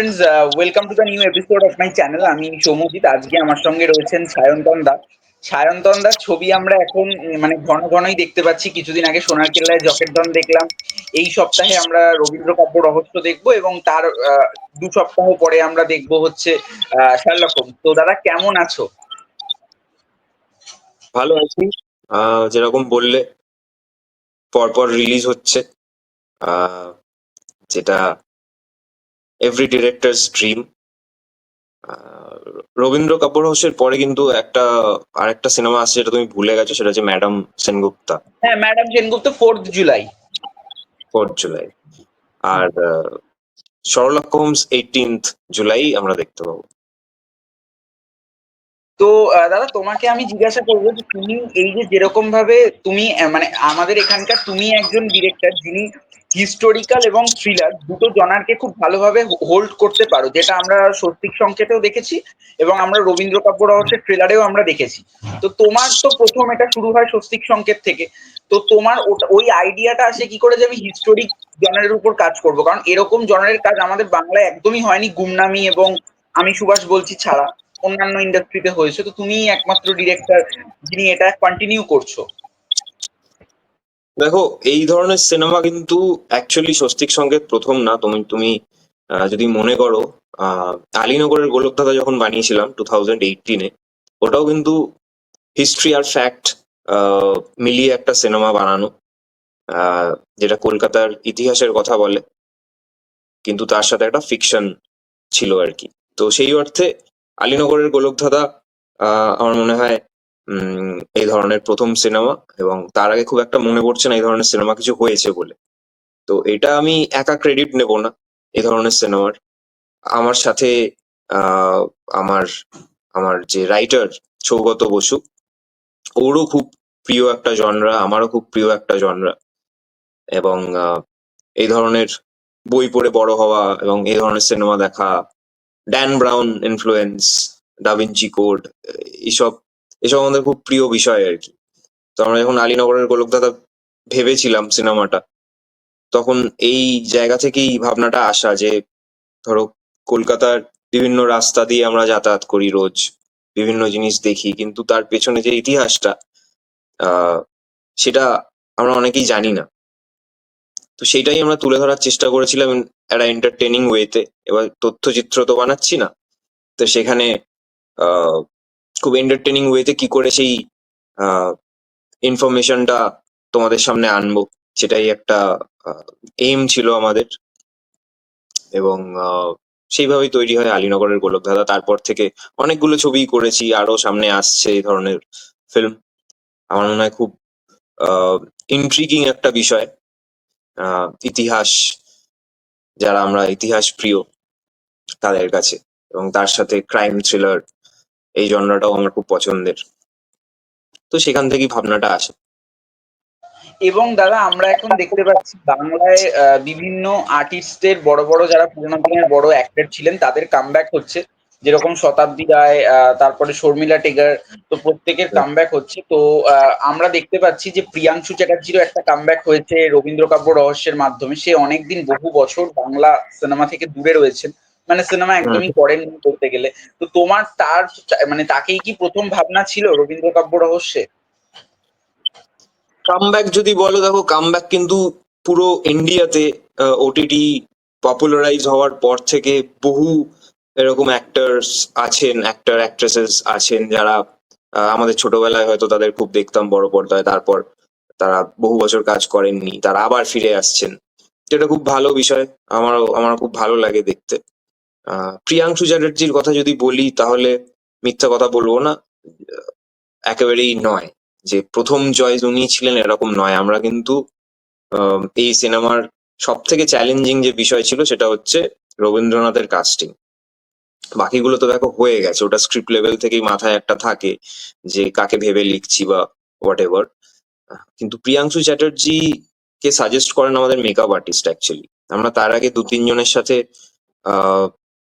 Friends welcome to the new episode of my channel আমি সৌমজিৎ আজকে আমার সঙ্গে রয়েছেন সায়ন্তন দা। সায়ন্তন দার ছবি আমরা এখন মানে ঘন ঘনই দেখতে পাচ্ছি। কিছুদিন আগে সোনার কেল্লায় জকের দন দেখলাম। এই সপ্তাহে আমরা রবীন্দ্র কাব্য রহস্য দেখব এবং তার দু সপ্তাহ পরে আমরা দেখব হচ্ছে শার্লক তো দাদা, কেমন আছো? ভালো আছি। যেরকম বললে, পরপর রিলিজ হচ্ছে। যেটা every director's dream Rabindra Kapoor হোসের পরে কিন্তু একটা আরেকটা সিনেমা আছে যেটা তুমি ভুলে গেছো সেটা হচ্ছে ম্যাডাম সেনগুপ্তা হ্যাঁ madam Sengupta fourth July fourth July আর সরলাক্ষ হোমস এইটিনথ জুলাই আমরা দেখতে পাবো। তো দাদা, তোমাকে আমি জিজ্ঞাসা করব যে তুমি এই যে যেরকম ভাবে তুমি মানে আমাদের এখানকার তুমি একজন ডিরেক্টর যিনি হিস্টোরিক্যাল এবং থ্রিলার দুটো জনারকে খুব ভালোভাবে হোল্ড করতে পারো, যেটা আমরা সত্যিক সংকেতেও দেখেছি এবং আমরা রবীন্দ্র কাব্য রহস্যের ট্রেলারেও আমরা দেখেছি। তো তোমার তো প্রথম এটা শুরু হয় স্বস্তিক সংকেত থেকে। তো তোমার ওই আইডিয়াটা আসে কি করে যে আমি হিস্টোরিক জনারের উপর কাজ করব? কারণ এরকম জনারের কাজ আমাদের বাংলায় একদমই হয়নি, গুমনামি এবং আমি সুভাষ বলছি ছাড়া। অন্যান্য ইন্ডাস্ট্রিতে হয়েছে, তো তুমি একমাত্র ডিরেক্টর যিনি এটা কন্টিনিউ করছ। দেখো, এই ধরনের সিনেমা কিন্তু অ্যাকচুয়ালি স্বস্তিক সংকেত প্রথম না। তুমি তুমি যদি মনে করো আলীনগরের গোলকধাঁধা যখন বানিয়েছিলাম টু থাউজেন্ড এইটিনে ওটাও কিন্তু হিস্ট্রি আর ফ্যাক্ট মিলিয়ে একটা সিনেমা বানানো যেটা কলকাতার ইতিহাসের কথা বলে। কিন্তু তার সাথে একটা ফিকশন ছিল আর কি। তো সেই অর্থে আলীনগরের গোলকধাঁধা আমার মনে হয় এই ধরনের প্রথম সিনেমা এবং তার আগে খুব একটা মনে পড়ছে না এই ধরনের সিনেমা কিছু হয়েছে বলে। তো এটা আমি একা ক্রেডিট নেব না এই ধরনের সিনেমার। আমার সাথে আমার আমার যে রাইটার সৌগত বসু, ওরও খুব প্রিয় একটা জনরা আমারও খুব প্রিয় একটা জনরা এবং এই ধরনের বই পড়ে বড় হওয়া এবং এই ধরনের সিনেমা দেখা Dan Brown influence Da Vinci code এইসব এসব আমাদের খুব প্রিয় বিষয় আর কি। তো আমরা যখন আলীনগরের গোলকদাদা ভেবেছিলাম সিনেমাটা, তখন এই জায়গা থেকেই ভাবনাটা আসা যে, ধরো, কলকাতার বিভিন্ন রাস্তা দিয়ে আমরা যাতায়াত করি রোজ, বিভিন্ন জিনিস দেখি, কিন্তু তার পেছনে যে ইতিহাসটা সেটা আমরা অনেকেই জানি না। তো সেটাই আমরা তুলে ধরার চেষ্টা করেছিলাম একটা এন্টারটেনিং ওয়েতে এবার তথ্যচিত্র তো বানাচ্ছি না। তো সেখানে খুব এন্টারটেনিং ওয়েতে কি করে সেই ইনফরমেশনটা তোমাদের সামনে আনব, সেটাই একটা এম ছিল আমাদের। এবং সেইভাবেই তৈরি হয় আলীনগরের গোলকধাঁধা। তারপর থেকে অনেকগুলো ছবি করেছি আরও সামনে আসছে এই ধরনের ফিল্ম আমার মনে হয় খুব ইন্ট্রিগিং একটা বিষয়। ইতিহাস, যারা আমরা ইতিহাস প্রিয়, তাদের কাছে। এবং তার সাথে ক্রাইম থ্রিলার এই জনরাটাও আমার খুব পছন্দের। তো সেখান থেকেই ভাবনাটা আসে। এবং দাদা, আমরা এখন দেখতে পাচ্ছি বাংলায় বিভিন্ন আর্টিস্টের বড় বড় যারা পুরোনো দিনের বড় অ্যাক্টর ছিলেন, তাদের কামব্যাক হচ্ছে। যেরকম শতাব্দী রায় তারপরে শর্মিলা টেগার, তো প্রত্যেকের কামব্যাক হচ্ছে। তো আমরা দেখতে পাচ্ছি যে প্রিয়াংশু চ্যাটার্জিরও একটা কামব্যাক হয়েছে রবীন্দ্র কাব্য রহস্যের মাধ্যমে। সে অনেকদিন বহু বছর বাংলা সিনেমা থেকে দূরে রয়েছেন। মানে সিনেমা একদমই করেন করতে গেলে। তো তোমার তার মানে তাকেই কি প্রথম ভাবনা ছিল রবীন্দ্র কাব্য রহস্যে? কামব্যাক যদি বলো, দেখো কামব্যাক কিন্তু পুরো ইন্ডিয়াতে ওটিটি পপুলারাইজ হওয়ার পর থেকে বহু এরকম অ্যাক্টার্স আছেন অ্যাক্টর অ্যাক্ট্রেসেস আছেন যারা আমাদের ছোটবেলায় হয়তো তাদের খুব দেখতাম বড় পর্দায়, তারপর তারা বহু বছর কাজ করেননি, তারা আবার ফিরে আসছেন। যেটা খুব ভালো বিষয়, আমারও আমার খুব ভালো লাগে দেখতে। প্রিয়াংশু চ্যাটার্জির কথা যদি বলি, তাহলে মিথ্যা কথা বলব না একেবারেই নয়। যে প্রথম চয়েস উনি ছিলেন এরকম নয়। আমরা কিন্তু এই সিনেমার সব থেকে চ্যালেঞ্জিং যে বিষয় ছিল, সেটা হচ্ছে রবীন্দ্রনাথের কাস্টিং বাকিগুলো তো দেখো হয়ে গেছে। ওটা স্ক্রিপ্ট লেভেল থেকেই মাথায় একটা থাকে যে কাকে ভেবে লিখছি বা হোয়াট এভার কিন্তু প্রিয়াংশু চ্যাটার্জি কে সাজেস্ট করেন আমাদের মেকআপ আর্টিস্ট অ্যাকচুয়ালি আমরা তার আগে দু তিনজনের সাথে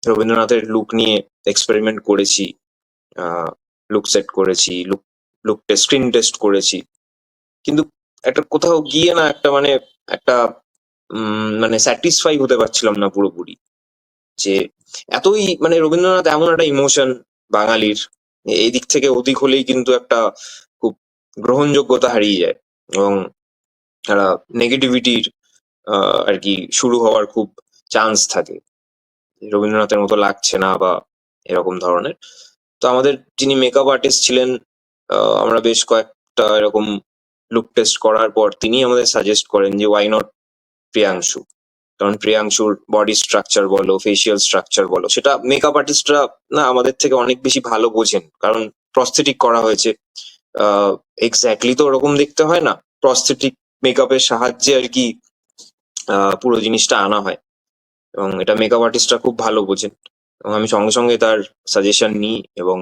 রবীন্দ্রনাথের লুক নিয়ে এক্সপেরিমেন্ট করেছি লুক সেট করেছি look look test screen test করেছি। কিন্তু একটা কোথাও গিয়ে না একটা মানে একটা মানে স্যাটিসফাই হতে পারছিলাম না পুরোপুরি। যে এতই মানে রবীন্দ্রনাথ এমন একটা ইমোশন বাঙালির। এই দিক থেকে অধিক হলেই কিন্তু একটা খুব গ্রহণযোগ্যতা হারিয়ে যায় এবং একটা নেগেটিভিটির আর কি শুরু হওয়ার খুব চান্স থাকে। রবীন্দ্রনাথের মতো লাগছে না বা এরকম ধরনের। তো আমাদের যিনি মেকআপ আর্টিস্ট ছিলেন আমরা বেশ কয়েকটা এরকম লুক টেস্ট করার পর তিনি আমাদের সাজেস্ট করেন যে ওয়াই নট প্রিয়াংশু কারণ প্রিয়াংশুর বডি স্ট্রাকচার বলো ফেসিয়াল স্ট্রাকচার বলো, সেটা মেকআপ আর্টিস্টরা না আমাদের থেকে অনেক বেশি ভালো বোঝেন। কারণ প্রস্থেটিক করা হয়েছে এক্স্যাক্টলি তো ওরকম দেখতে হয় না। প্রস্থেটিক মেকআপের সাহায্যে আর কি পুরো জিনিসটা আনা হয়। এবং এটা মেকআপ আর্টিস্টরা খুব ভালো বোঝেন। এবং আমি সঙ্গে সঙ্গে তার সাজেশন নিই এবং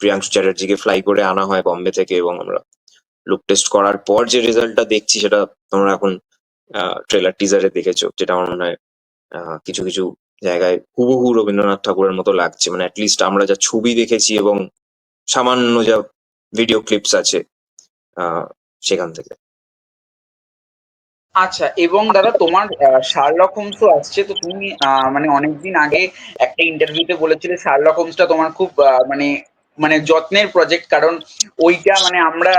প্রিয়াংশু চ্যাটার্জিকে ফ্লাই করে আনা হয় বম্বে থেকে এবং আমরা লুক টেস্ট করার পর যে রেজাল্টটা দেখছি সেটা তোমরা এখন ট্রেলার টিজারে দেখেছ, যেটা আমার মনে হয় কিছু কিছু জায়গায় হুবহু রবীন্দ্রনাথ ঠাকুরের মতো লাগছে। মানে অ্যাটলিস্ট আমরা যা ছবি দেখেছি এবং সামান্য যা ভিডিও ক্লিপস আছে সেখান থেকে। আচ্ছা এবং দাদা তোমার শার্লক হোমসও আসছে, তো তুমি মানে অনেকদিন আগে একটা ইন্টারভিউতে বলেছিলে শার্লক হোমসটা তোমার খুব মানে মানে যত্নের প্রজেক্ট কারণ ওইটা মানে আমরা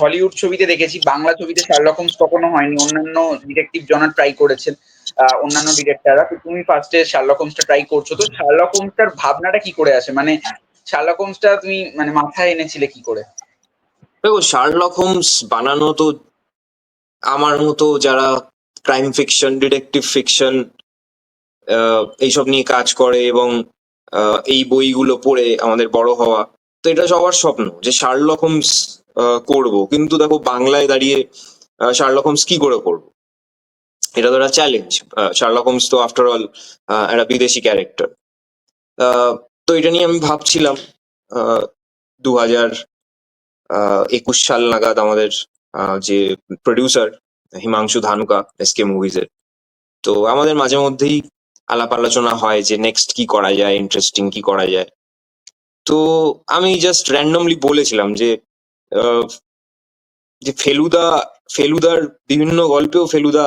হলিউড ছবিতে দেখেছি, বাংলা ছবিতে শার্লক হোমস কখনো হয়নি, অন্যান্য ডিটেকটিভ জনার ট্রাই করেছেন অন্যান্য ডিরেক্টররা তো তুমি ফার্স্টে শার্লক হোমসটা ট্রাই করছ, তো শার্লক হোমসটার ভাবনাটা কি করে আসে? মানে শার্লক হোমসটা তুমি মানে মাথায় এনেছিলে কি করে? দেখো শার্লক হোমস বানানো তো আমার মতো যারা ক্রাইম ফিকশন ডিটেকটিভ ফিকশন এইসব নিয়ে কাজ করে এবং এই বইগুলো পড়ে আমাদের বড় হওয়া। তো এটা সবার স্বপ্ন যে শার্লক হোমস আহ, করব। কিন্তু দেখো বাংলায় দাঁড়িয়ে আহ, শার্লক হোমস কি করে করব? এটা তো একটা চ্যালেঞ্জ শার্লক তো আফটার অল একটা বিদেশি ক্যারেক্টার তো এটা নিয়ে আমি ভাবছিলাম দু হাজার একুশ সাল নাগাদ আমাদের যে producer Himanshu Dhanuka S K মুভিজের তো আমাদের মাঝে মধ্যেই আলাপ আলোচনা হয় যে নেক্সট কি করা যায় ইন্টারেস্টিং কি করা যায়। তো আমি জাস্ট র্যান্ডমলি বলেছিলাম যে যে ফেলুদা, ফেলুদার বিভিন্ন গল্পেও ফেলুদা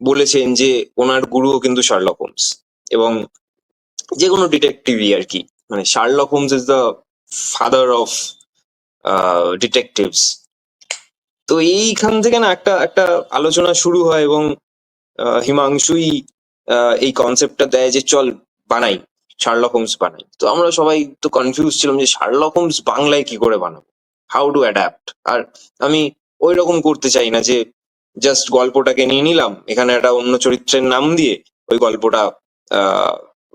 বলেছেন যে ওনার গুরুও কিন্তু শার্লক হোমস এবং যে কোনো ডিটেকটিভই আর কি। মানে Sherlock Holmes is the father of detectives তো এইখান থেকে না একটা একটা আলোচনা শুরু হয় এবং হিমাংশুই এই কনসেপ্টটা দেয় যে চল বানাই শার্লক হোমস বানাই। তো আমরা সবাই তো কনফিউজ ছিলাম যে শার্লক হোমস বাংলায় কি করে বানাবো? হাউ টু অ্যাডাপ্ট আর আমি ওই রকম করতে চাই না যে জাস্ট গল্পটাকে নিয়ে নিলাম, এখানে একটা অন্য চরিত্রের নাম দিয়ে ওই গল্পটা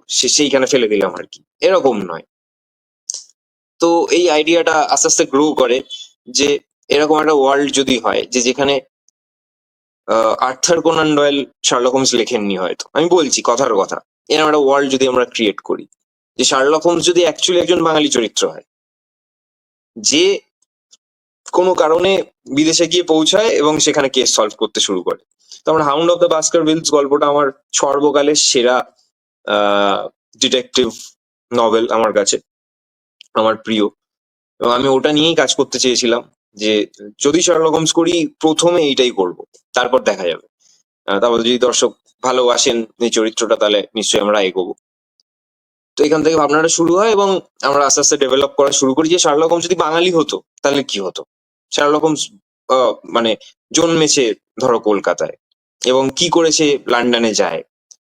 সেইখানে ফেলে দিলাম আর কি। এরকম নয়। তো এই আইডিয়াটা আস্তে আস্তে গ্রো করে যে এরকম একটা ওয়ার্ল্ড যদি হয়, যে যেখানে Arthur Conan Doyle Sherlock Holmes লেখেননি হয়তো। আমি বলছি, কথার কথা। এরকম একটা ওয়ার্ল্ড যদি আমরা ক্রিয়েট করি, যে শার্লক হোমস যদি অ্যাকচুয়ালি একজন বাঙালি চরিত্র হয়, যে কোনো কারণে বিদেশে গিয়ে পৌঁছায় এবং সেখানে কেস সলভ করতে শুরু করে। তো আমার hound of the Baskervilles গল্পটা আমার সর্বকালের সেরা ডিটেকটিভ নভেল আমার কাছে, আমার প্রিয়। এবং আমি ওটা নিয়েই কাজ করতে চেয়েছিলাম। যে যদি শার্লক হোমস করি, প্রথমে এইটাই করব, তারপর দেখা যাবে। তারপর যদি দর্শক ভালোবাসেন এই চরিত্রটা, তাহলে নিশ্চয়ই আমরা এগোবো। তো এখান থেকে ভাবনাটা শুরু হয় এবং আমরা আস্তে আস্তে ডেভেলপ করা শুরু করি যে শার্লক হোমস যদি বাঙালি হতো, তাহলে কি হতো? শার্লক হোমস মানে জন্মেছে ধরো কলকাতায় এবং কি করে সে লন্ডনে যায়।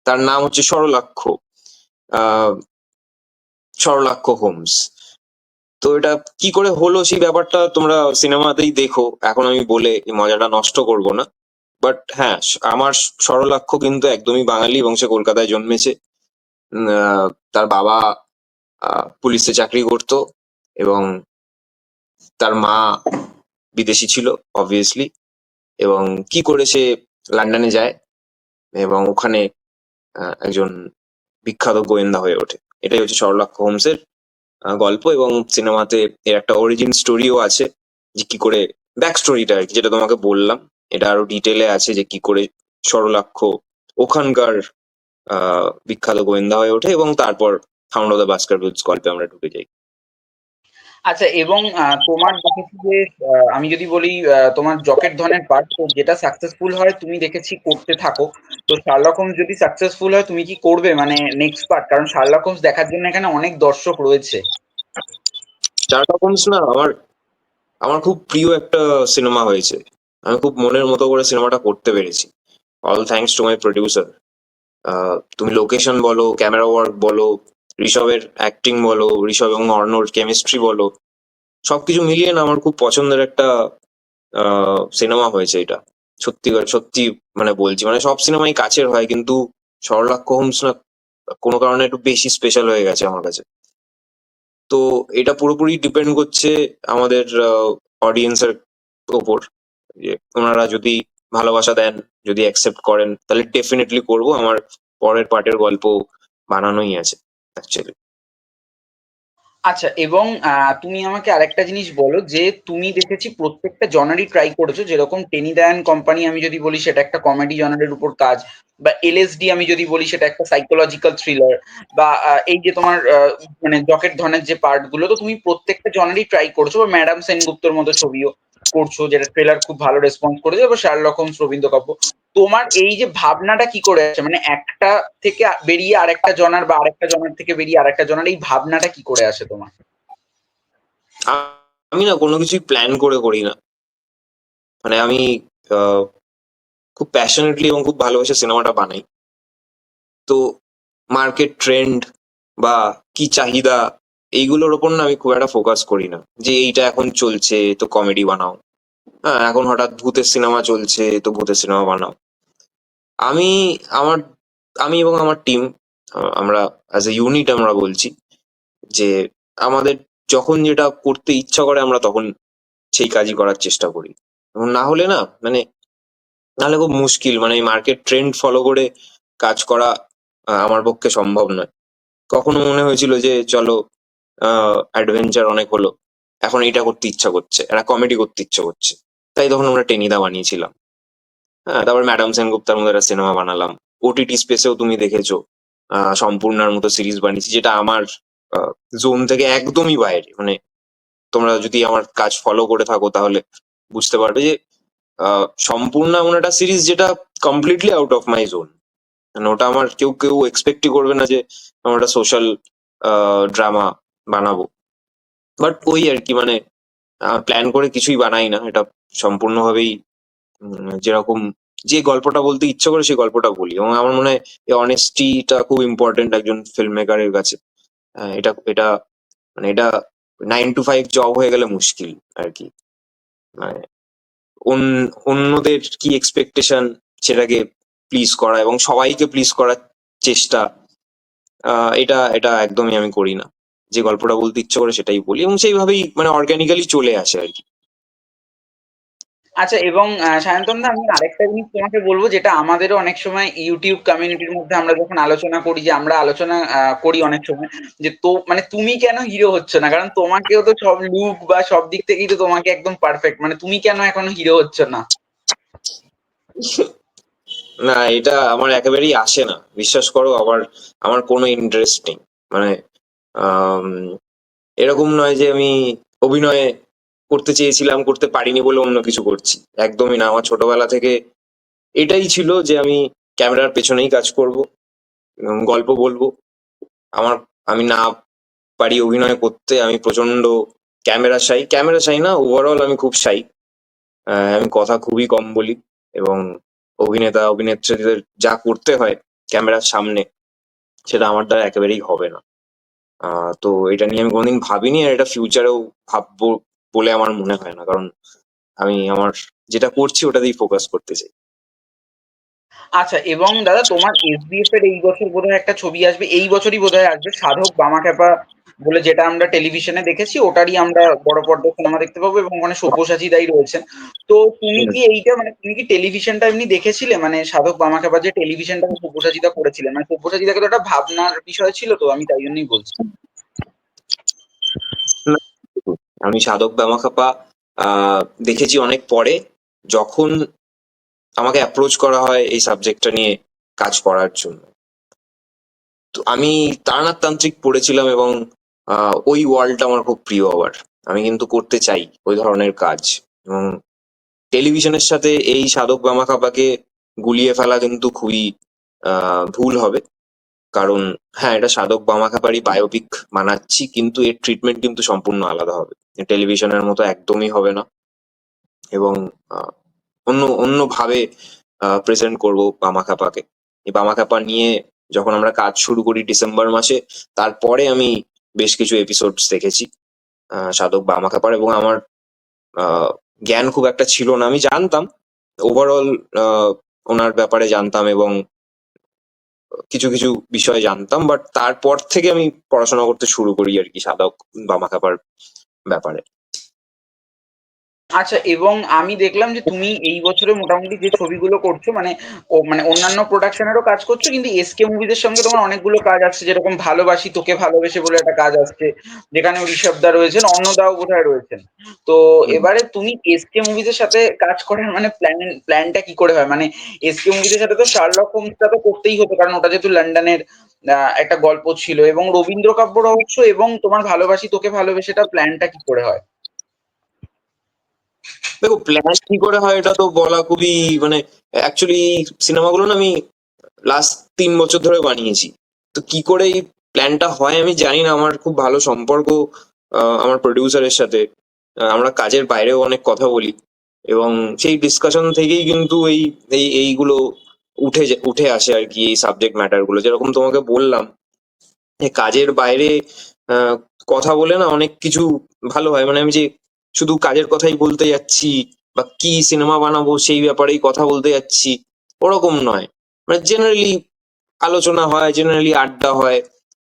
তার নাম হচ্ছে সরলাক্ষ আহ সরলাক্ষ হোমস তো এটা কি করে হলো সেই ব্যাপারটা তোমরা সিনেমাতেই দেখো। এখন আমি বলে এই মজাটা নষ্ট করব না। বাট হ্যাঁ আমার সরলাক্ষ কিন্তু একদমই বাঙালি এবং সে কলকাতায় জন্মেছে। তার বাবা পুলিশে চাকরি করত এবং তার মা বিদেশি ছিল অবভিয়াসলি এবং কি করে সে লন্ডনে যায় এবং ওখানে একজন বিখ্যাত গোয়েন্দা হয়ে ওঠে। এটাই হচ্ছে সরলাক্ষ হোমসের গল্প এবং সিনেমাতে এর একটা অরিজিন স্টোরিও আছে যে কি করে ব্যাক স্টোরিটা আর কি, যেটা তোমাকে বললাম। এটা আরও ডিটেলে আছে যে কি করে সরলাক্ষ ওখানকার বিখ্যাত গোয়েন্দা হয়ে ওঠে এবং তারপর ফাউন্ড অফ দ্য বাস্কার গল্পে আমরা ঢুকে যাই। আচ্ছা এবং তোমার দেখেছি যে আমি যদি বলি তোমার জকেট ধনের পার্ট যেটা সাকসেসফুল হয়, তুমি দেখেছি করতে থাকো। তো শার্লক হোমস যদি সাকসেসফুল হয়, তুমি কি করবে? মানে নেক্সট পার্ট কারণ শার্লক হোমস দেখার জন্য এখানে অনেক দর্শক রয়েছে। শার্লক হোমস না, আমার আমার খুব প্রিয় একটা সিনেমা হয়েছে। আমি খুব মনের মতো করে সিনেমাটা করতে পেরেছি। All thanks to my producer তুমি লোকেশন বলো ক্যামেরা ওয়ার্ক বলো ঋষভের অ্যাক্টিং বলো, ঋষভ এবং অর্ণর কেমিস্ট্রি বলো, সবকিছু মিলিয়ে না আমার খুব পছন্দের একটা সিনেমা হয়েছে এটা। সত্যি সত্যি মানে বলছি মানে সব সিনেমাই কাছের হয়, কিন্তু সরলাক্ষ হোমস না কোনো কারণে একটু বেশি স্পেশাল হয়ে গেছে আমার কাছে। তো এটা পুরোপুরি ডিপেন্ড করছে আমাদের অডিয়েন্সের ওপর। যে ওনারা যদি ভালোবাসা দেন, যদি অ্যাকসেপ্ট করেন, তাহলে ডেফিনেটলি করব। আমার পরের পার্টের গল্প বানানোই আছে। অ্যাকচুয়ালি আচ্ছা এবং তুমি আমাকে আরেকটা জিনিস বলো যে, তুমি দেখেছি প্রত্যেকটা জনারই ট্রাই করেছ, যেরকম টেনি দায়ান কোম্পানি আমি যদি বলি সেটা একটা কমেডি জনারের উপর কাজ, বা এলএসডি আমি যদি বলি সেটা একটা সাইকোলজিক্যাল থ্রিলার বা এই যে তোমার মানে জকেট ধনের যে পার্টগুলো, তো তুমি প্রত্যেকটা জনারই ট্রাই করছ, বা ম্যাডাম সেনগুপ্তর মতো ছবিও। করছ যেটা ট্রেলার খুব ভালো রেসপন্স করেছে বা শার্লক হোমস রবীন্দ্র কাপুর তোমার এই যে ভাবনাটা কি করে আসে মানে একটা থেকে বেরিয়ে আরেকটা জনার বা আরেকটা জনার থেকে বেরিয়ে আরেকটা জনার, এই ভাবনাটা কি করে আসে তোমার? আমি না কোনো কিছুই প্ল্যান করে করি না। মানে আমি খুব প্যাশনেটলি এবং খুব ভালোবেসে সিনেমাটা বানাই। তো মার্কেট ট্রেন্ড বা কি চাহিদা এইগুলোর ওপর না আমি খুব একটা ফোকাস করি না। যে এইটা এখন চলছে, তো কমেডি বানাও। হ্যাঁ এখন হঠাৎ ভূতের সিনেমা চলছে, তো ভূতের সিনেমা বানাও। আমি, আমার, আমি এবং আমার টিম আমরা অ্যাজ এ ইউনিট আমরা বলছি যে আমাদের যখন যেটা করতে ইচ্ছা করে আমরা তখন সেই কাজই করার চেষ্টা করি। এবং না হলে না মানে নাহলে খুব মুশকিল। মানে মার্কেট ট্রেন্ড ফলো করে কাজ করা আমার পক্ষে সম্ভব নয়। কখনো মনে হয়েছিল যে চলো অ্যাডভেঞ্চার অনেক হলো। এখন এটা করতে ইচ্ছা করছে, একটা কমেডি করতে ইচ্ছা করছে। তাই তখন আমরা টেনিদা বানিয়েছিলাম। হ্যাঁ তারপর ম্যাডাম সেনগুপ্তার মতো একটা সিনেমা বানালাম। ওটিটি স্পেসেও তুমি দেখেছ সম্পূর্ণার মতো সিরিজ বানিয়েছি, যেটা আমার জোন থেকে একদমই বাইরে। মানে তোমরা যদি আমার কাজ ফলো করে থাকো, তাহলে বুঝতে পারবে যে সম্পূর্ণ এমন একটা সিরিজ যেটা completely out of my zone ওটা আমার কেউ কেউ এক্সপেক্টই করবে না যে, আমার একটা সোশ্যাল ড্রামা বানাবো। বাট ওই আর কি মানে প্ল্যান করে কিছুই বানাই না। এটা সম্পূর্ণভাবেই উম, যেরকম যে গল্পটা বলতে ইচ্ছে করে সেই গল্পটা বলি। এবং আমার মনে হয় এই অনেস্টিটা খুব ইম্পর্টেন্ট একজন ফিল্ম মেকারের কাছে। আহ, এটা এটা মানে এটা নাইন টু ফাইভ জব হয়ে গেলে মুশকিল আর কি। মানে অন- অন্যদের কি এক্সপেকটেশন সেটাকে প্লিজ করা এবং সবাইকে প্লিজ করার চেষ্টা এটা এটা একদমই আমি করি না। যে গল্পটা বলতে ইচ্ছে করে সেটাই বলি এবং সেইভাবেই মানে অর্গানিক্যালি চলে আসে আর কি। আচ্ছা এবং সায়ন্তন দা আমি আরেকটা জিনিস তোমাকে বলব যেটা আমাদেরও অনেক সময় ইউটিউব কমিউনিটির মধ্যে আমরা যখন আলোচনা করি যে আমরা আলোচনা করি অনেক সময় যে তো মানে তুমি কেন হিরো হচ্ছ না? কারণ তোমাকেও তো সব লুক বা সব দিক থেকেই তো তোমাকে একদম পারফেক্ট মানে তুমি কেন এখনও হিরো হচ্ছ না? না এটা আমার একেবারেই আসে না। বিশ্বাস করো আবার আমার কোনো ইন্টারেস্ট নেই। মানে এরকম নয় যে আমি অভিনয়ে করতে চেয়েছিলাম, করতে পারিনি বলে অন্য কিছু করছি। একদমই না। আমার ছোটবেলা থেকে এটাই ছিল যে আমি ক্যামেরার পেছনেই কাজ করব গল্প বলব। আমার, আমি না পারি অভিনয় করতে, আমি প্রচণ্ড ক্যামেরা শাই। ক্যামেরা শাই না ওভারঅল আমি খুব শাই। আমি কথা খুবই কম বলি এবং অভিনেতা, অভিনেত্রীদের যা করতে হয় ক্যামেরার সামনে, সেটা আমার দ্বারা একেবারেই হবে না। তো এটা নিয়ে আমি কোনোদিন ভাবিনি আর এটা ফিউচারেও ভাববো বলে আমার মনে হয় না। কারণ আমি আমার যেটা করছি ওটাতেই ফোকাস করতে চাই। আচ্ছা এবং দাদা তোমার এসবিএফ এর এই বছর বোধহয় একটা ছবি আসবে, এই বছরই বোধহয় আসবে, সাধক বামাখ্যাপা বলে যেটা আমরা টেলিভিশনে দেখেছি ওটারই আমরা বড় পর্দার সিনেমা দেখতে পাবো এবং ওখানে সব্যসাচী দাই রয়েছেন। তো তুমি কি এইটা মানে তুমি কি টেলিভিশনটা এমনি দেখেছিলে? মানে সাধক বামাখ্যাপা যে টেলিভিশনটা সব্যসাচীদা করেছিলেন মানে সব্যসাচীদাকে তো একটা ভাবনার বিষয় ছিল তো আমি তাই জন্যই বলছি। আমি সাধক বামাখাপা আহ দেখেছি অনেক পরে যখন আমাকে অ্যাপ্রোচ করা হয় এই সাবজেক্টটা নিয়ে কাজ করার জন্য। তো আমি তারনাথতান্ত্রিক পড়েছিলাম এবং ওই ওয়ার্ল্ডটা আমার খুব প্রিয় আবার। আমি কিন্তু করতে চাই ওই ধরনের কাজ। এবং টেলিভিশনের সাথে এই সাধক বামা খাপাকে গুলিয়ে ফেলা কিন্তু খুবই ভুল হবে। কারণ হ্যাঁ এটা সাধক বামা খাপারই বায়োপিক বানাচ্ছি, কিন্তু এর ট্রিটমেন্ট কিন্তু সম্পূর্ণ আলাদা হবে। টেলিভিশনের মতো একদমই হবে না। এবং অন্য অন্য ভাবে প্রেজেন্ট করব বামা খাপাকে এই বামা খাপা নিয়ে যখন আমরা কাজ শুরু করি ডিসেম্বর মাসে, তারপরে আমি বেশ কিছু এপিসোডস দেখেছি। সাধক বামাখাপার এবং আমার জ্ঞান খুব একটা ছিল না, আমি জানতাম। ওভারঅল ওনার ব্যাপারে জানতাম এবং কিছু কিছু বিষয় জানতাম বাট তারপর থেকে আমি পড়াশোনা করতে শুরু করি আর কি সাধক বামাখাপার ব্যাপারে। আচ্ছা এবং আমি দেখলাম যে তুমি এই বছরে মোটামুটি যে ছবিগুলো করছ মানে ও মানে অন্যান্য প্রোডাকশনেরও কাজ করছ কিন্তু এসকে মুভিদের সঙ্গে তোমার অনেকগুলো কাজ আসছে যেরকম ভালোবাসি তোকে ভালোবেসে বলে একটা কাজ আসছে যেখানে ঋষভ দা রয়েছেন অন্নদাও বোধহয় রয়েছেন। তো এবারে তুমি এসকে মুভিদের সাথে কাজ করার মানে প্ল্যান প্ল্যানটা কি করে হয়? মানে এসকে মুভিদের সাথে তো শার্লক হোমসটা তো করতেই হতো কারণ ওটা যেহেতু লন্ডনের আহ, একটা গল্প ছিল এবং রবীন্দ্র কাব্য রহস্য এবং তোমার ভালোবাসি তোকে ভালোবেসেটা প্ল্যানটা কি করে হয়? দেখো প্ল্যান কি করে হয় এটা তো বলা খুবই মানে অ্যাকচুয়ালি সিনেমাগুলো না আমি লাস্ট তিন বছর ধরে বানিয়েছি। তো কি করে এই প্ল্যানটা হয় আমি জানি না, আমার খুব ভালো সম্পর্ক আমার প্রডিউসারের সাথে। আমরা কাজের বাইরেও অনেক কথা বলি এবং সেই ডিসকাশন থেকেই কিন্তু এই এই, এইগুলো উঠে উঠে আসে আর কি এই সাবজেক্ট ম্যাটারগুলো যেরকম তোমাকে বললাম কাজের বাইরে কথা বলে না অনেক কিছু ভালো হয়। মানে আমি যে শুধু কাজের কথাই বলতে যাচ্ছি বা কি সিনেমা বানাবো সেই ব্যাপারেই কথা বলতে যাচ্ছি, ওরকম নয়। মানে জেনারেলি আলোচনা হয় জেনারেলি আড্ডা হয়।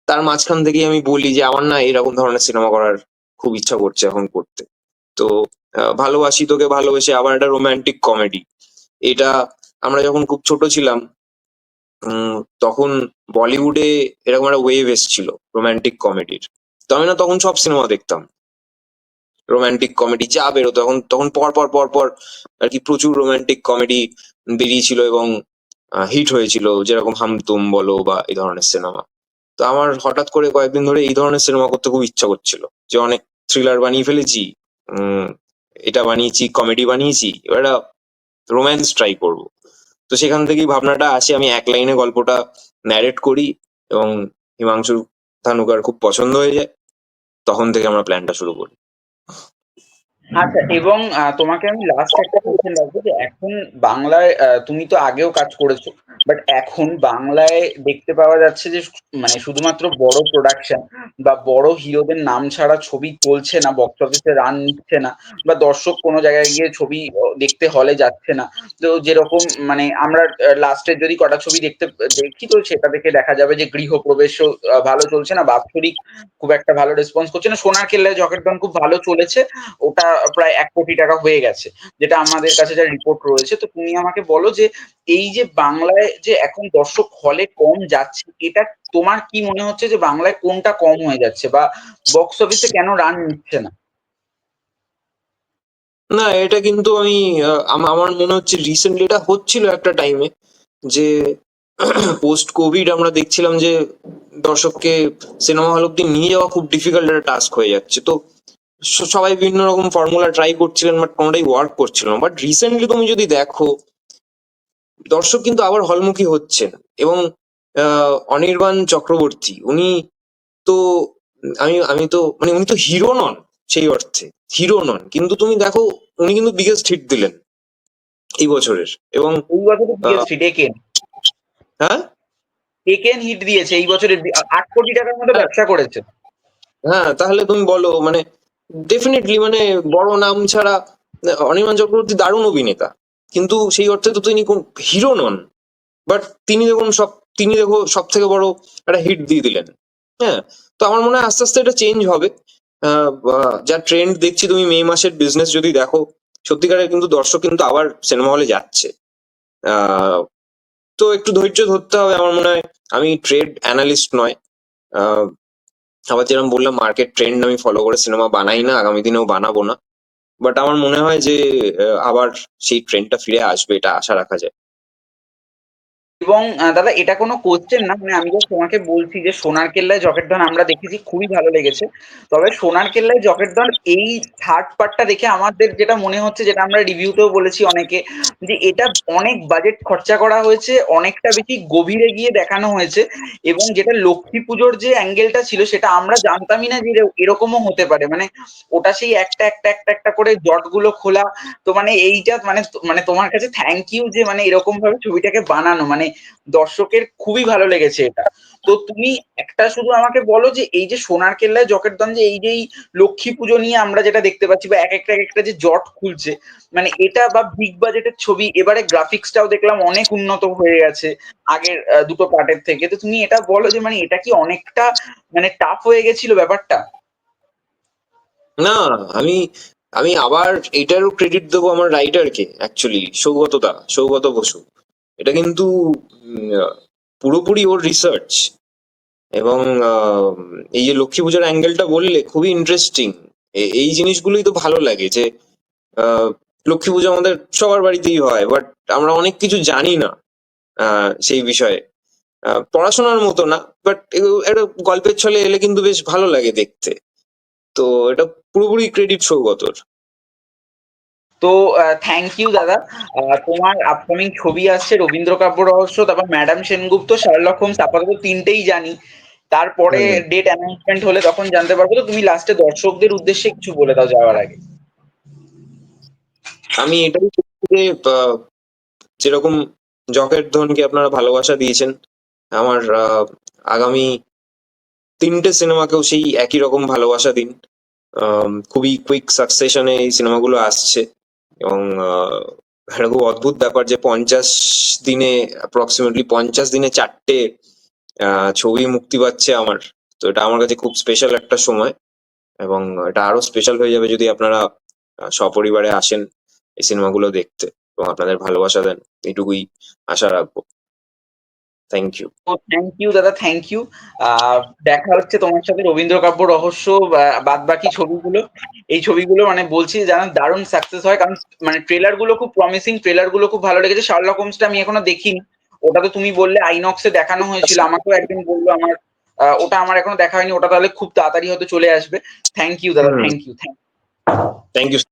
তার মাঝখান থেকেই আমি বলি যে আমার না এরকম ধরনের সিনেমা করার খুব ইচ্ছা করছে এখন করতে। তো ভালোবাসি তোকে, ভালোবেসে আবার একটা রোম্যান্টিক কমেডি এটা আমরা যখন খুব ছোট ছিলাম তখন বলিউডে এরকম একটা ওয়েভ এসেছিল রোমান্টিক কমেডির তো আমি না তখন সব সিনেমা দেখতাম। রোমান্টিক কমেডি যা বেরোতো। তখন তখন পর পর পর পর আর কি প্রচুর রোমান্টিক কমেডি বেরিয়েছিল এবং হিট হয়েছিল। যেরকম হাম তুম বলো বা এই ধরনের সিনেমা তো আমার হঠাৎ করে কয়েকদিন ধরে এই ধরনের সিনেমা করতে খুব ইচ্ছা করছিল। যে অনেক থ্রিলার বানিয়ে ফেলেছি এটা বানিয়েছি কমেডি বানিয়েছি, এবার রোম্যান্স ট্রাই করব। তো সেখান থেকেই ভাবনাটা আসে, আমি এক লাইনে গল্পটা ন্যারেট করি এবং হিমাংশু ধানুকার খুব পছন্দ হয়ে যায়। তখন থেকে আমরা প্ল্যানটা শুরু করি। আচ্ছা এবং তোমাকে আমি লাস্ট একটা কোশ্চেন রাখব যে এখন বাংলায় তুমি তো আগেও কাজ করেছ বাট এখন বাংলায় দেখতে পাওয়া যাচ্ছে যে মানে শুধুমাত্র বড় প্রোডাকশন বা বড় হিরোদের নাম ছাড়া ছবি চলছে না বক্স অফিসে রান নিচ্ছে না, বা দর্শক কোনো জায়গায় গিয়ে ছবি দেখতে হলে যাচ্ছে না, তো যেরকম মানে আমরা লাস্টের যদি কটা ছবি দেখতে, দেখি, তো সেটা দেখে দেখা যাবে যে গৃহপ্রবেশও ভালো চলছে না, বাৎসরিক খুব একটা ভালো রেসপন্স করছে না সোনার কেল্লায় জকেটডন খুব ভালো চলেছে, ওটা প্রায় এক কোটি টাকা হয়ে গেছে, যেটা আমাদের কাছে যা রিপোর্ট রয়েছে। তো তুমি আমাকে বলো যে, এই যে বাংলায় যে এখন দর্শক হলে কম যাচ্ছে, এটা তোমার কি মনে হচ্ছে যে বাংলায় কোনটা কম হয়ে যাচ্ছে? বা বক্স অফিসে কেন রান নিচ্ছে না? না, এটা কিন্তু আমি আমার মনে হচ্ছে রিসেন্টলি এটা হচ্ছিল একটা টাইমে যে পোস্ট কোভিড আমরা দেখছিলাম যে দর্শককে সিনেমা হল অব্দি নিয়ে যাওয়া খুব ডিফিকাল্ট একটা টাস্ক হয়ে যাচ্ছে। তো সবাই বিভিন্ন রকম ফর্মুলা ট্রাই করছিলেন বাট কোনোটাই ওয়ার্ক করছিল না। বাট রিসেন্টলি তুমি যদি দেখো দর্শক কিন্তু আবার হলমুখী হচ্ছেন এবং অনির্বাণ চক্রবর্তী উনি তো আমি আমি তো মানে উনি তো হিরো নন সেই অর্থে হিরো নন। কিন্তু তুমি দেখো উনি কিন্তু বিগেস্ট হিট দিলেন এই বছরের এবং হ্যাঁ? টেকেন হিট দিয়েছে? এই বছরে আট কোটি টাকার মতো ব্যবসা করেছে। হ্যাঁ তাহলে তুমি বলো মানে ডেফিনেটলি মানে বড় নাম ছাড়া, অনির্বাণ চক্রবর্তী দারুণ অভিনেতা। কিন্তু সেই অর্থে তো তিনি কোন হিরো নন। বাট তিনি দেখুন সব, তিনি দেখো সব থেকে বড় একটা হিট দিয়ে দিলেন। হ্যাঁ তো আমার মনে হয় আস্তে আস্তে এটা চেঞ্জ হবে। যা ট্রেন্ড দেখছি তুমি মে মাসের বিজনেস যদি দেখো, সত্যিকারের কিন্তু দর্শক কিন্তু আবার সিনেমা হলে যাচ্ছে। তো একটু ধৈর্য ধরতে হবে আমার মনে হয়। আমি ট্রেড অ্যানালিস্ট নয়। আবার যেরকম বললাম মার্কেট ট্রেন্ড আমি ফলো করে সিনেমা বানাই না, আগামী দিনেও বানাবো না। বাট আমার মনে হয় যে আবার সেই ট্রেন্ডটা ফিরে আসবে, এটা আশা রাখা যায়। এবং দাদা, এটা কোনো কোশ্চেন না মানে আমি just তোমাকে বলছি যে সোনার কেল্লায় জকেট ধন আমরা দেখেছি, খুবই ভালো লেগেছে। তবে সোনার কেল্লায় জকেট ধন এই থার্ড পার্টটা দেখে আমাদের যেটা মনে হচ্ছে, যেটা আমরা রিভিউতেও বলেছি অনেকে, যে এটা অনেক বাজেট খরচা করা হয়েছে, অনেকটা বেশি গভীরে গিয়ে দেখানো হয়েছে এবং যেটা লক্ষ্মী পুজোর যে অ্যাঙ্গেলটা ছিল, সেটা আমরা জানতামই না যে এরকমও হতে পারে। মানে ওটা সেই একটা একটা একটা একটা করে জটগুলো খোলা, তো মানে এইটা মানে মানে তোমার কাছে থ্যাংক ইউ যে মানে এরকম ভাবে ছবিটাকে বানানো। মানে দর্শকের খুবই ভালো লেগেছে এটা। তো তুমি একটা শুধু আমাকে বলো যে, এই যে সোনার কেল্লায় জকের দাম যে এই যে লক্ষ্মী পুজো নিয়ে আমরা যেটা দেখতে পাচ্ছি বা এক একটা এক একটা যে জট খুলছে মানে এটা বা বিগ বাজেটের ছবি, এবারে গ্রাফিক্সটাও দেখলাম অনেক উন্নত হয়ে গেছে আগের দুটো পার্টের থেকে। তো তুমি এটা বলো যে মানে এটা কি অনেকটা মানে টাফ হয়ে গেছিল ব্যাপারটা? না, আমি আমি আবার এটারও ক্রেডিট দেবো আমার রাইটারকে অ্যাকচুয়ালি সৌগতদা, সৌগত বসু। এটা কিন্তু পুরোপুরি ওর রিসার্চ এবং এই যে লক্ষ্মী পূজার অ্যাঙ্গেলটা বললে খুবই ইন্টারেস্টিং এই জিনিসগুলোই তো ভালো লাগে যে লক্ষ্মী পুজো আমাদের সবার বাড়িতেই হয় বাট আমরা অনেক কিছু জানি না সেই বিষয়ে। পড়াশোনার মতো না বাট একটা গল্পের ছলে এলে কিন্তু বেশ ভালো লাগে দেখতে। তো এটা পুরোপুরি ক্রেডিট সৌগতর তো থ্যাংক ইউ দাদা। তোমার আপকামিং ছবি আসছে রবীন্দ্র কাব্য রহস্য তারপর ম্যাডাম সেনগুপ্ত শার্লক হোমস আপাতত তিনটেই জানি। তারপরে ডেট অ্যানাউন্সমেন্ট হলে তখন জানতে পারব। তো তুমি লাস্টে দর্শকদের উদ্দেশ্যে কিছু বলে দাও যাওয়ার আগে। আমি এটাই যে যেরকম জকের ধনকে আপনারা ভালোবাসা দিয়েছেন আমার আগামী তিনটে সিনেমাকেও সেই একই রকম ভালোবাসা দিন। খুবই কুইক সাকসেশনে এই সিনেমাগুলো আসছে। এবং একটা খুব অদ্ভুত ব্যাপার যে পঞ্চাশ দিনে অ্যাপ্রক্সিমেটলি পঞ্চাশ দিনে চারটে ছবি মুক্তি পাচ্ছে আমার। তো এটা আমার কাছে খুব স্পেশাল একটা সময় এবং এটা আরও স্পেশাল হয়ে যাবে যদি আপনারা সপরিবারে আসেন এই সিনেমাগুলো দেখতে এবং আপনাদের ভালোবাসা দেন। এইটুকুই আশা রাখব। থ্যাংক ইউ থ্যাংক ইউ দাদা থ্যাংক ইউ দেখা হচ্ছে তোমার সাথে রবীন্দ্র কাব্য রহস্য বাদ বাকি ছবিগুলো। এই ছবিগুলো মানে বলছি জানো দারুণ সাকসেস হয়। কারণ মানে ট্রেলারগুলো খুব প্রমিসিং ট্রেলারগুলো খুব ভালো লেগেছে। শার্লক হোমসটা আমি এখনও দেখিনি। ওটা তো তুমি বললে আইনক্সে দেখানো হয়েছিল। আমাকেও একদিন বলল আমার ওটা আমার এখনও দেখা হয়নি। ওটা তাহলে খুব তাড়াতাড়ি হয়তো চলে আসবে। থ্যাংক ইউ দাদা থ্যাংক ইউ থ্যাংক ইউ